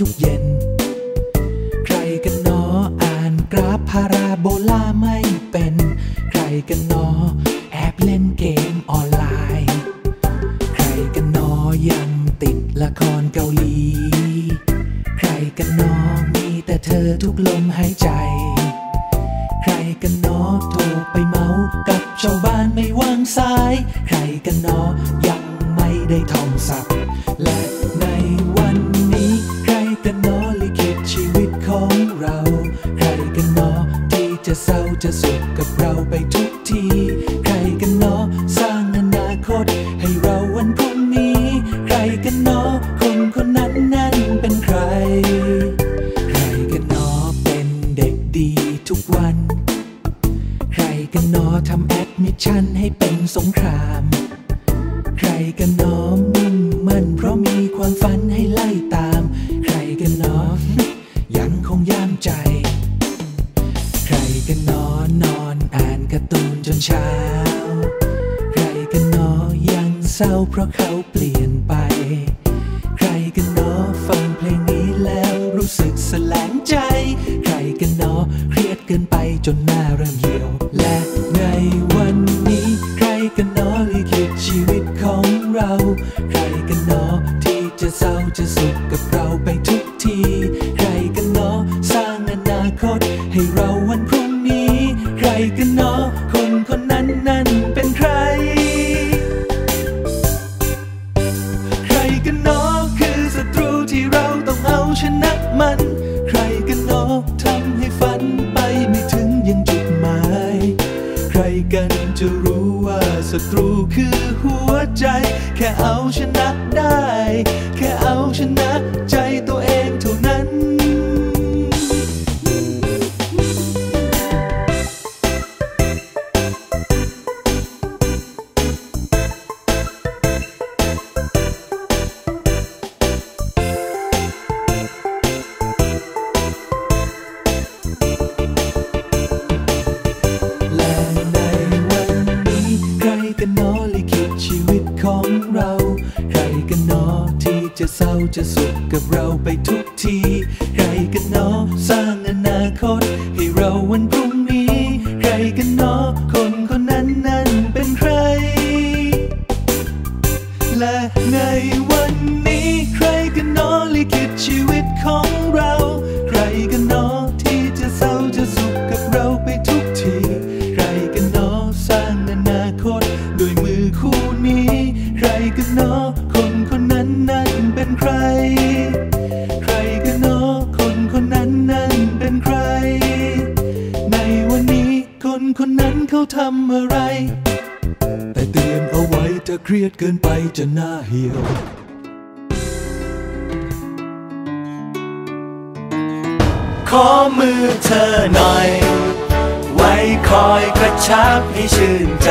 ทุกเย็น ใครกันหนออ่านกราฟพาราโบลาไม่เป็น ใครกันหนอแอบเล่นเกมออนไลน์ ใครกันหนอยังติดละครเกาหลี ใครกันหนอมีแต่เธอทุกลมหายใจ ใครกันหนอโทรไปเมากับชาวบ้านไม่วางสาย ใครกันหนอยังไม่ได้ท่องศัพท์และในว เศร้าจะสุขกับเราไปทุกที ใครกันหนอสร้างอนาคต ให้เราวันพรุ่งนี้ ใครกันหนอคนคนนั้นนั้นเป็นใคร ใครกันหนอเป็นเด็กดีทุกวัน ใครกันหนอทำแอดมิชชั่นให้เป็นสงคราม ใครกันหนอมุ่งมั่นเพราะมีความฝันให้ จนเช้า ใครกันหนอยังเศร้าเพราะเขาเปลี่ยนไป ใครกันหนอฟังเพลงนี้แล้วรู้สึกแสลงใจ ใครกันหนอเครียดเกินไปจนหน้าเริ่มเหี่ยว และในวันนี้ ใครกันหนอลิขิตชีวิตของเรา ใครกันหนอที่จะเศร้าจะสุขกับเราไปทุกที ใครกันหนอสร้างอนาคตให้เราวันพรุ่งนี้ ใครกันหนอ นนั้นเป็นใคร ใครกันนอคือศัตรูที่เราต้องเอาชนะมัน ใครกันนอทำให้ฝันไปไม่ถึงยังจุดหมาย ใครกันจะรู้ว่าศัตรูคือหัวใจ แค่เอาชนะได้ แค่เอาชนะใจ เศร้าจะสุขกับเราไปทุกที ใครกันหนอสร้างอนาคต ให้เราวันพรุ่งนี้ ใครกันหนอคนคนนั้นนั้นเป็นใคร และในวันนี้ใครกันหนอลิขิตชีวิตของเรา ใครกันหนอที่จะเศร้าจะสุขกับเราไปทุกที ใครกันหนอสร้างอนาคต ด้วยมือคู่นี้ ใครกันหนอ เขาทำอะไร แต่เตือนเอาไว้จะเครียดเกินไปจะหน้าเหี่ยวขอมือเธอหน่อย ไว้คอยกระชับให้ชื่นใจ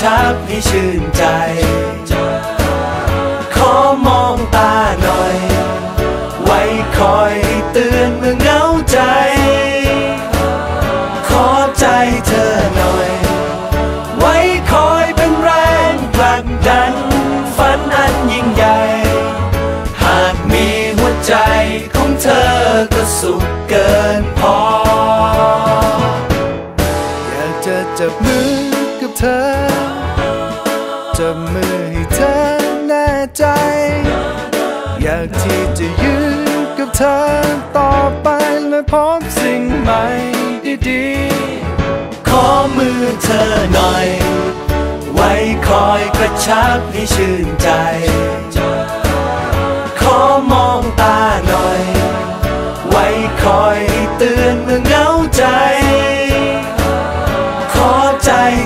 ชับให้ชื่นใจ ขอมองตาหน่อย ไว้คอยเตือนเมื่อเหงาใจ ขอใจเธอหน่อย ไว้คอยเป็นแรงผลักดัน ฝันอันยิ่งใหญ่ หากมีหัวใจของเธอก็สุขเกินพอ อยากจะจับมือ เธอจับมือให้เธอแน่ใจ อยากที่จะยืนกับเธอต่อไปและพบสิ่งใหม่ดีๆ ขอมือเธอหน่อย ไว้คอยกระชับให้ชื่นใจ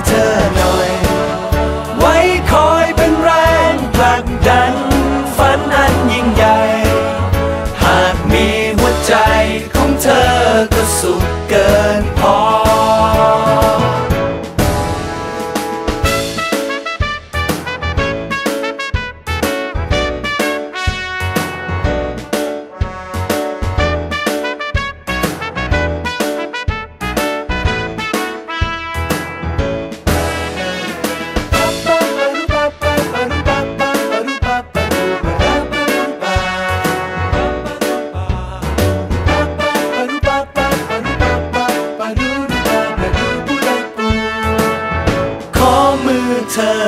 เธอหน่อย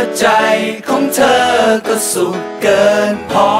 หัวใจของเธอก็สุขเกินพอ